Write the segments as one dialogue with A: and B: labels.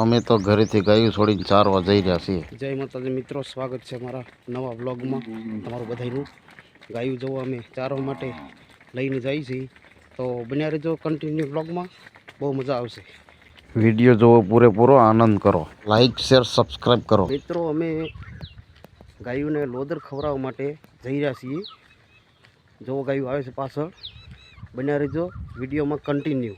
A: અમે તો ઘરેથી ગાયું છોડીને ચારવા જઈ રહ્યા છીએ.
B: જય માતાજી મિત્રો સ્વાગત છે મારા નવા બ્લોગમાં તમારું બધાનું ગાયું જવું અમે ચારવા માટે લઈને જઈએ છીએ. તો બન્યા રહેજો કન્ટિન્યુ બ્લોગમાં બહુ મજા આવશે.
A: વીડિયો જોવો પૂરેપૂરો આનંદ કરો. લાઈક શેર સબસ્ક્રાઈબ કરો.
B: મિત્રો અમે ગાયોને લોદર ખવડાવવા માટે જઈ રહ્યા છીએ. જો ગાયું આવે છે પાછળ. બન્યા રહેજો. વિડીયોમાં કન્ટિન્યુ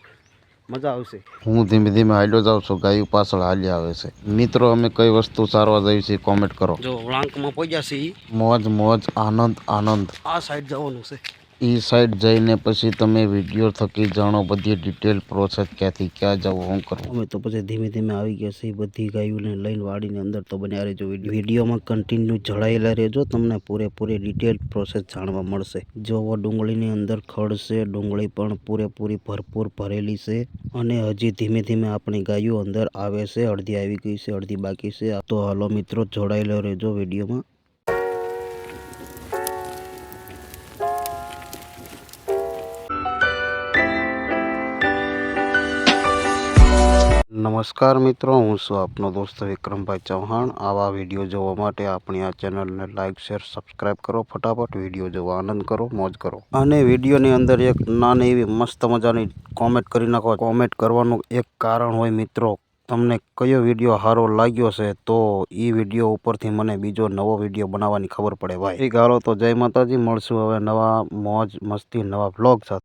B: મજા આવશે.
A: હું ધીમે ધીમે હાલ્યો જાઉં છું ગાયું પાછળ હાલી આવે છે. મિત્રો અમે કઈ વસ્તુ સારવા જઈએ છીએ કોમેન્ટ કરો.
B: જો વળાંકમાં પહોંચ્યા છીએ.
A: મોજ મોજ આનંદ આનંદ.
B: આ સાઈડ જવાનું છે.
A: એ સાઈડ જઈને પછી તમે વીડિયો થકી જાણો બધી ડિટેલ પ્રોસેસ ક્યાંથી ક્યાં જવું શું કરવું
B: અમે તો પછી ધીમે ધીમે આવી ગયા છીએ, બધી ગાયોને લઈને વાડીની અંદર તો બન્યા રહેજો. વીડિયો વિડીયોમાં કન્ટિન્યુ જળાયેલા રહેજો, તમને પૂરેપૂરી ડિટેલ પ્રોસેસ જાણવા મળશે. જોવો, ડુંગળીની અંદર ખડ છે, ડુંગળી પણ પૂરેપૂરી ભરપૂર ભરેલી છે અને હજી ધીમે ધીમે આપણી ગાયો અંદર આવે છે, અડધી આવી ગઈ છે, અડધી બાકી છે. તો હાલો મિત્રો, જોડાયેલો રહેજો વિડીયોમાં. નમસ્કાર મિત્રો, હું છું આપનો દોસ્ત વિક્રમભાઈ ચૌહાણ. આવા વીડિયો જોવા માટે આપણી આ ચેનલને લાઇક શેર, સબસ્ક્રાઇબ કરો. ફટાફટ વીડિયો જોવા આનંદ કરો, મોજ કરો. અને વિડીયોની અંદર એક નાની એવી મસ્ત મજાની કોમેન્ટ કરી નાખો. કોમેન્ટ કરવાનું એક કારણ હોય મિત્રો, તમને કયો વીડિયો સારો લાગ્યો છે, તો એ વીડિયો ઉપરથી મને બીજો નવો વીડિયો બનાવવાની ખબર પડે. ભાઈ ગાળો તો જય માતાજી. મળશું હવે નવા મોજ, મસ્તી, નવા બ્લોગ સાથે.